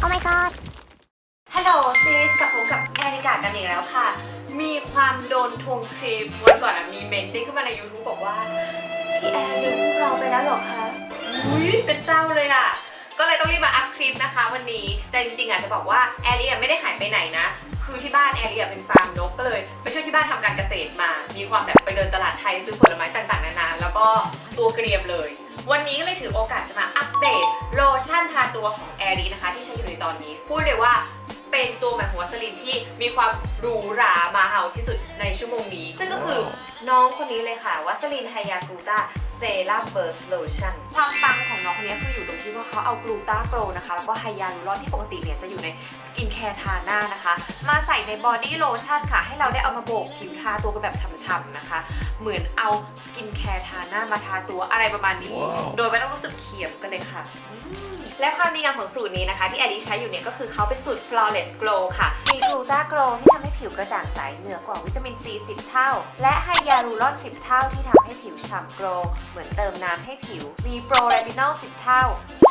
โอ้ my god ฮัลโหลซีสกับผมกับแอริกากันอีกแล้วค่ะ มีความโดนทวงคลิปวันก่อนอะมีเมนติ้งขึ้นมาใน YouTube บอกว่า พี่แอร์ลืมพวกเราไปแล้วเหรอคะอุ้ยเป็นเศร้าเลยอะก็เลยต้องรีบมาอัพคลิปนะคะวันนี้ แต่จริงๆอะจะบอกว่าแอรีอะไม่ได้หายไปไหนนะ คือที่บ้านแอรีอะเป็นฟาร์มนกก็เลยไปช่วยที่บ้านทำการเกษตรมา มีความแบบไปเดินตลาดไทยซื้อผลไม้ต่างๆนานาแล้วก็ตัวเกรียมเลย วันนี้ก็เลยถือโอกาสจะมาอัปเดต โลชั่นทาตัวของแอรีนะคะ ที่ใช้อยู่ในตอนนี้ พูดเลยว่าเป็นตัวใหม่ของวัสลินที่มีความหรูหรามาเฮาที่สุดในชั่วโมงนี้ ซึ่งก็คือน้องคนนี้เลยค่ะวัสลินไฮยากูตาเซรั่มเบิร์สโลชั่นความปังของน้องคนนี้คืออยู่ตรง เขาเอากลูตาโกรนะคะแล้วก็ไฮยาลูรอนที่ปกติเนี่ยจะอยู่ในสกินแคร์ทาหน้านะคะ มาใส่ในบอดี้โลชั่นค่ะ ให้เราได้เอามาโบกผิวทาตัวกันแบบฉ่ำๆนะคะ เหมือนเอาสกินแคร์ทาหน้ามาทาตัวอะไรประมาณนี้ โดยไม่ต้องรู้สึกเขียมกันเลยค่ะอืมและความดีงามของสูตรนี้นะคะ ที่แอดดี้ใช้อยู่เนี่ยก็คือเขาเป็นสูตร flawless glow ค่ะ มีกลูตาโกลที่ทำให้ผิวกระจ่างใสเหนือกว่าวิตามินซี10 เท่า และไฮยาลูรอน 10 เท่าที่ทำให้ผิวฉ่ำโกลเหมือนเติมน้ำให้ผิว มีโปรเรตินอล 10 เท่า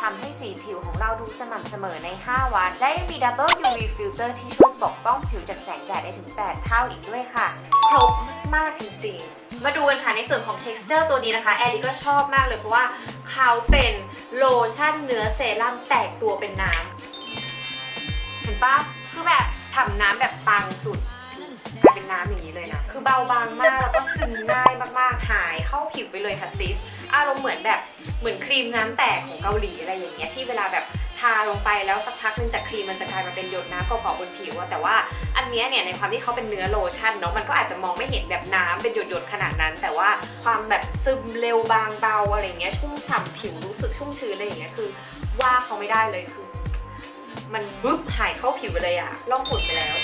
ทำให้สีผิวของเราดูสม่ำเสมอใน 5 วัน และยังมี Double UV Filter ที่ช่วยปกป้องผิวจากแสงแดดได้ถึง 8 เท่าอีกด้วยค่ะ ครบมากจริงๆ มาดูกันค่ะในส่วนของ texture ตัวนี้นะคะแอดดี้ก็ชอบมากเลยเพราะว่าเขาเป็นโลชั่นเนื้อเซรั่มแตกตัวเป็นน้ำเห็นปะคือแบบทำน้ำแบบปังสุดกลายเป็นน้ำอย่างนี้เลยนะ คือเบาบางมากแล้วก็ซึมง่ายมากๆ หายเข้าผิวไปเลยค่ะซิส อารมณ์เหมือนแบบเหมือนครีมน้ำแตกของเกาหลีอะไรอย่างเงี้ยที่เวลาแบบทาลงไปแล้วสักพักนึงจากครีมมันจะกลายมาเป็นหยดน้ำเกาะๆบนผิวแต่ว่าอันเนี้ยเนี่ยในความที่เขาเป็นเนื้อโลชั่นเนาะมันก็อาจจะมองไม่เห็นแบบน้ำเป็นหยดๆขนาดนั้น แต่ว่าความแบบซึมเร็วบางเบาอะไรเงี้ยชุ่มฉ่ำผิวรู้สึกชุ่มชื้นอะไรอย่างเงี้ยคือว่าเขาไม่ได้เลยคือ มันบึ๊บหายเข้าผิวไปเลยอะล่องฝุ่นไปแล้ว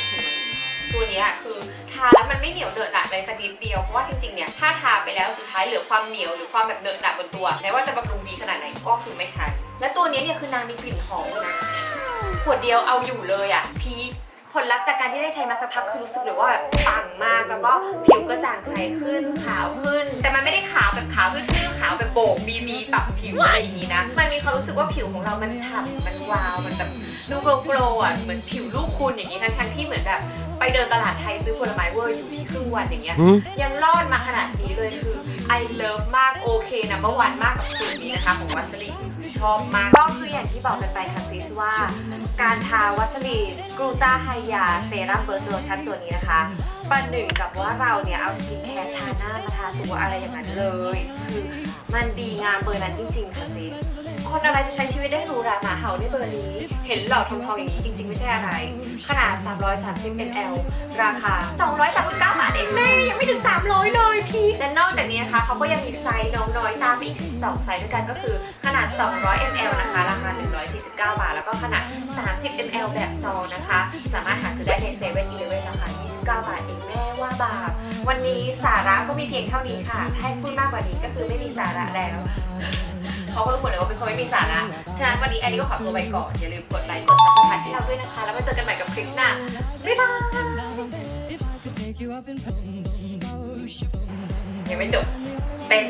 ตัวนี้คือทาแล้วมันไม่เหนียวเดอะหนะเลยสักนิดเดียว เพราะว่าจริงๆเนี่ยถ้าทาไปแล้วสุดท้ายเหลือความเหนียวหรือความแบบเดอะหนะบนตัวแม้ว่าจะบำรุงดีขนาดไหนก็คือไม่ใช่และตัวนี้เนี่ยคือนางมีกลิ่นหอมนะขวดเดียวเอาอยู่เลยอะพีค ผลลัพธ์จากการที่ได้ใช้มาสักพักคือรู้สึกเลยว่าแบบปังมาก แล้วก็ผิวกระจ่างใสขึ้นขาวขึ้น แต่มันไม่ได้ขาวแบบขาวชื่อๆขาวแบบโบกบีบีปรับผิวอะไรอย่างนี้นะ มันมีความรู้สึกว่าผิวของเรามันฉ่ำมันวาวมันแบบดูโกลโกลอะเหมือนผิวลูกคุณอย่างนี้ทั้งทั้งๆที่เหมือนแบบไปเดินตลาดไทยซื้อผลไม้เวอร์อยู่ที่ครึ่งวันอย่างเงี้ยยังรอดมาขนาดนี้เลยคือ I love มากโอเคนะเมื่อวันมากกับสูตรนี้นะคะของวัสลีนคือชอบมากก็คืออย่างที่บอกกันไปค่ะซิสว่า การทาวัสลีนกลูตาไฮยาเซรั่มเบอร์สโลชั่นตัวนี้นะคะประหนึ่งกับว่าเราเนี่ยเอาสกินแคร์ทาหน้ามาทาตัวอะไรอย่างนั้นเลย คือมันดีงามเบอร์นั้นจริงๆค่ะซิสคนอะไรจะใช้ชีวิตได้หรูหราหมาเห่าได้เบอร์นี้ เห็นหลอดทองทองๆอย่างนี้จริงๆ ไม่ใช่อะไร ขนาด 330 ml ราคา 239 บาทเองแม่ยังไม่ถึง 300 เลยพี่และนอก จากนี้นะคะเขาก็ยังมีไซส์น้องน้อยตามไปอีกถึงไซส์ด้วยกันก็คือขนาด 200 ml นะคะราคา 149 บาท แล้วก็ขนาด 30 ml แบบซองนะคะ สามารถหาซื้อได้ในเซเว่นอีเลเว่นราคา29 บาทเองแม่ว่าบาปวันนี้สาระก็มีเพียงเท่านี้ค่ะ ถ้าให้พูดมากกว่านี้ก็คือไม่มีสาระแล้วเพราะว่าทุกคนเลยว่าเป็นคนไม่มีสาระ ฉะนั้นวันนี้แอลลี่ก็ขอตัวไปก่อน อย่าลืมกดไลค์ กดซับสไครต์ให้เราด้วยนะคะ แล้วมาเจอกันใหม่กับคลิปหน้า บ๊ายบาย ยังไม่จบเต้น